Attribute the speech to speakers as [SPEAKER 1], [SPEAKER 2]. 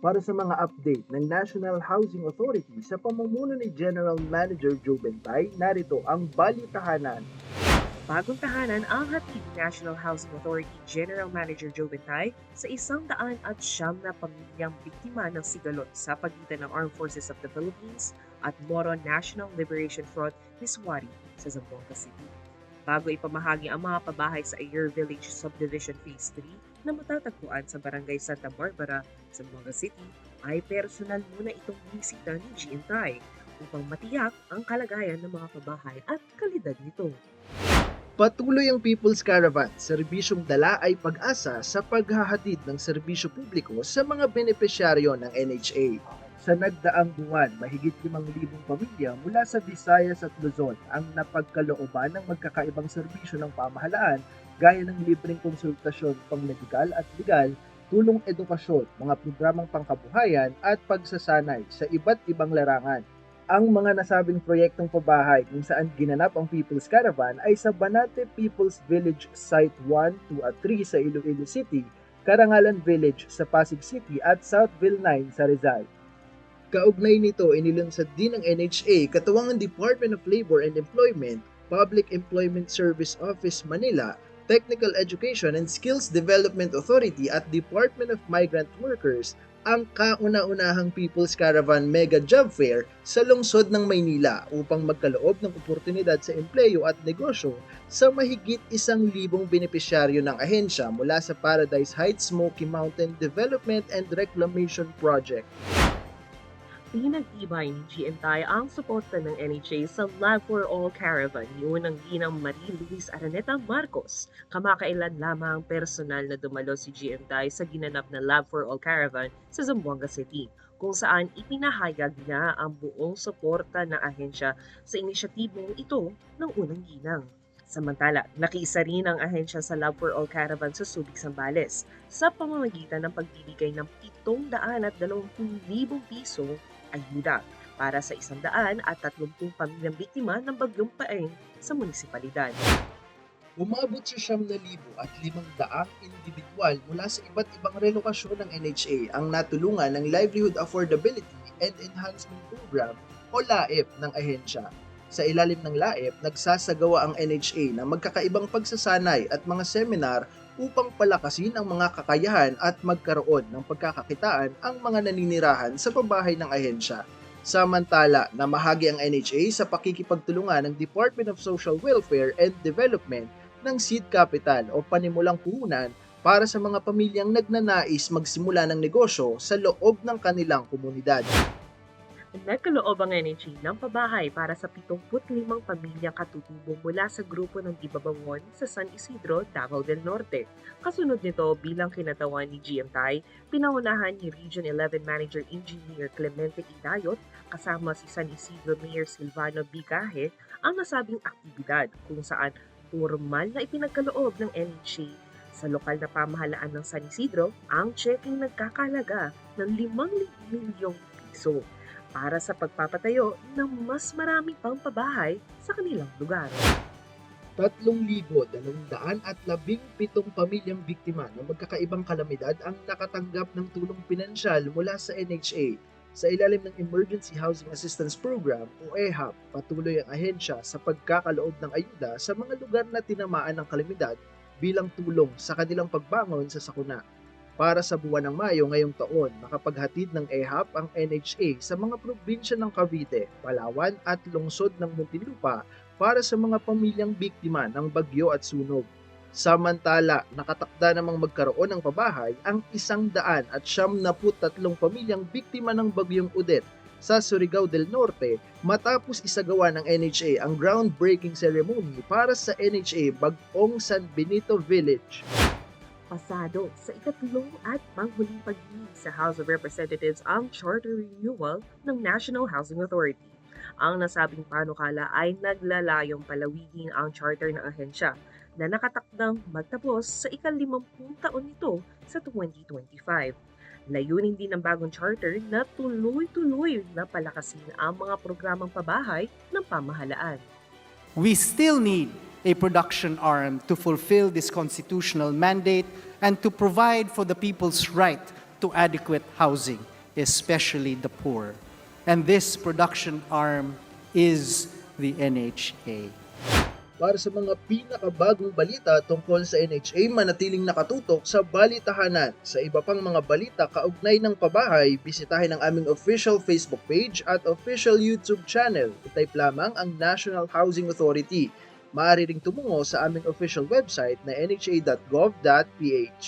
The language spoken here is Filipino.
[SPEAKER 1] Para sa mga update ng National Housing Authority sa pamumuno ni General Manager Joe Bentay, narito ang balitahanan.
[SPEAKER 2] Bagong tahanan ang hatid National Housing Authority General Manager Joe Bentay sa isang daan at siyam na pamilyang biktima ng sigalot sa pagitan ng Armed Forces of the Philippines at Moro National Liberation Front Miswari sa Zamboanga City. Bago ipamahagi ang mga pabahay sa Ayer Village Subdivision Phase 3 na matatagpuan sa Barangay Santa Barbara, Zamboanga City, ay personal muna itong bisita ni GNTI upang matiyak ang kalagayan ng mga pabahay at kalidad nito.
[SPEAKER 1] Patuloy ang People's Caravan, serbisyong dala ay pag-asa sa paghahatid ng serbisyo publiko sa mga benepisyaryo ng NHA. Sa nagdaang buwan, mahigit 5,000 pamilya mula sa Visayas at Luzon ang napagkalooban ng magkakaibang serbisyo ng pamahalaan gaya ng libreng konsultasyon pang-medikal at legal, tulong edukasyon, mga programang pangkabuhayan at pagsasanay sa iba't ibang larangan. Ang mga nasabing proyektong pabahay kung saan ginanap ang People's Caravan ay sa Banate People's Village Site 1, 2 at 3 sa Iloilo City, Karangalan Village sa Pasig City at Southville 9 sa Rizal. Kaugnay nito, inilunsad din ng NHA katuwang ang Department of Labor and Employment, Public Employment Service Office Manila, Technical Education and Skills Development Authority at Department of Migrant Workers ang kauna-unahang People's Caravan Mega Job Fair sa lungsod ng Maynila upang magkaloob ng oportunidad sa empleyo at negosyo sa mahigit isang libong benepisyaryo ng ahensya mula sa Paradise Heights Smoky Mountain Development and Reclamation Project.
[SPEAKER 2] Pinag-ibay ni GNTI ang suporta ng NHA sa Love for All Caravan ni unang ginang Marie Luis Araneta Marcos. Kamakailan lamang personal na dumalo si GNTI sa ginanap na Love for All Caravan sa Zamboanga City kung saan ipinahayag niya ang buong suporta ng ahensya sa inisyatibong ito ng unang ginang. Samantala, nakiisa rin ang ahensya sa Love for All Caravan sa Subic, Sambales sa pamamagitan ng pagbibigay ng 720,000 piso ayuda para sa 100 at 30 pamilyang biktima ng bagyong paeng sa munisipalidad.
[SPEAKER 1] Umabot sa siyam na libo at limang daang individual mula sa iba't ibang relokasyon ng NHA ang natulungan ng Livelihood Affordability and Enhancement Program o LAEP ng ahensya. Sa ilalim ng LAEP, nagsasagawa ang NHA ng magkakaibang pagsasanay at mga seminar upang palakasin ang mga kakayahan at magkaroon ng pagkakakitaan ang mga naninirahan sa pabahay ng ahensya. Samantala, namahagi ang NHA sa pakikipagtulungan ng Department of Social Welfare and Development ng Seed Capital o panimulang puhunan para sa mga pamilyang nagnanais magsimula ng negosyo sa loob ng kanilang komunidad.
[SPEAKER 2] Nagkaloob ang NHA ng pabahay para sa 75 pamilyang katutubong mula sa grupo ng Dibabangon sa San Isidro, Davao del Norte. Kasunod nito bilang kinatawan ni GMTI, pinaunahan ni Region 11 Manager Engineer Clemente Idayot kasama si San Isidro Mayor Silvano Bigahe ang nasabing aktibidad kung saan formal na ipinagkaloob ng NHA sa lokal na pamahalaan ng San Isidro ang checking nagkakalaga ng 5 milyong piso para sa pagpapatayo ng mas marami pang pabahay sa kanilang lugar.
[SPEAKER 1] 3,217 pamilyang biktima ng magkakaibang kalamidad ang nakatanggap ng tulong pinansyal mula sa NHA. Sa ilalim ng Emergency Housing Assistance Program o EHAP, patuloy ang ahensya sa pagkakaloob ng ayuda sa mga lugar na tinamaan ng kalamidad bilang tulong sa kanilang pagbangon sa sakuna. Para sa buwan ng Mayo ngayong taon, nakapaghatid ng EHAP ang NHA sa mga probinsya ng Cavite, Palawan at lungsod ng Muntinlupa para sa mga pamilyang biktima ng bagyo at sunog. Samantala, nakatakda namang magkaroon ng pabahay ang isang daan at siyam na tatlong pamilyang biktima ng bagyong Udet sa Surigao del Norte matapos isagawa ng NHA ang groundbreaking ceremony para sa NHA Bagong San Benito Village.
[SPEAKER 2] Pasado sa ikatlong at panghuling pagdinig sa House of Representatives ang charter renewal ng National Housing Authority. Ang nasabing panukala ay naglalayong palawigin ang charter ng ahensya na nakatakdang magtapos sa ikalimampung taon nito sa 2025. Layunin din ng bagong charter na tuloy-tuloy na palakasin ang mga programang pabahay ng pamahalaan.
[SPEAKER 3] We still need a production arm to fulfill this constitutional mandate and to provide for the people's right to adequate housing, especially the poor. And this production arm is the NHA.
[SPEAKER 1] Para sa mga pinakabagong balita tungkol sa NHA, manatiling nakatutok sa balitahanan. Sa iba pang mga balita kaugnay ng pabahay, bisitahin ang aming official Facebook page at official YouTube channel. I-type lamang ang National Housing Authority. Maaari ring tumungo sa aming official website na nha.gov.ph.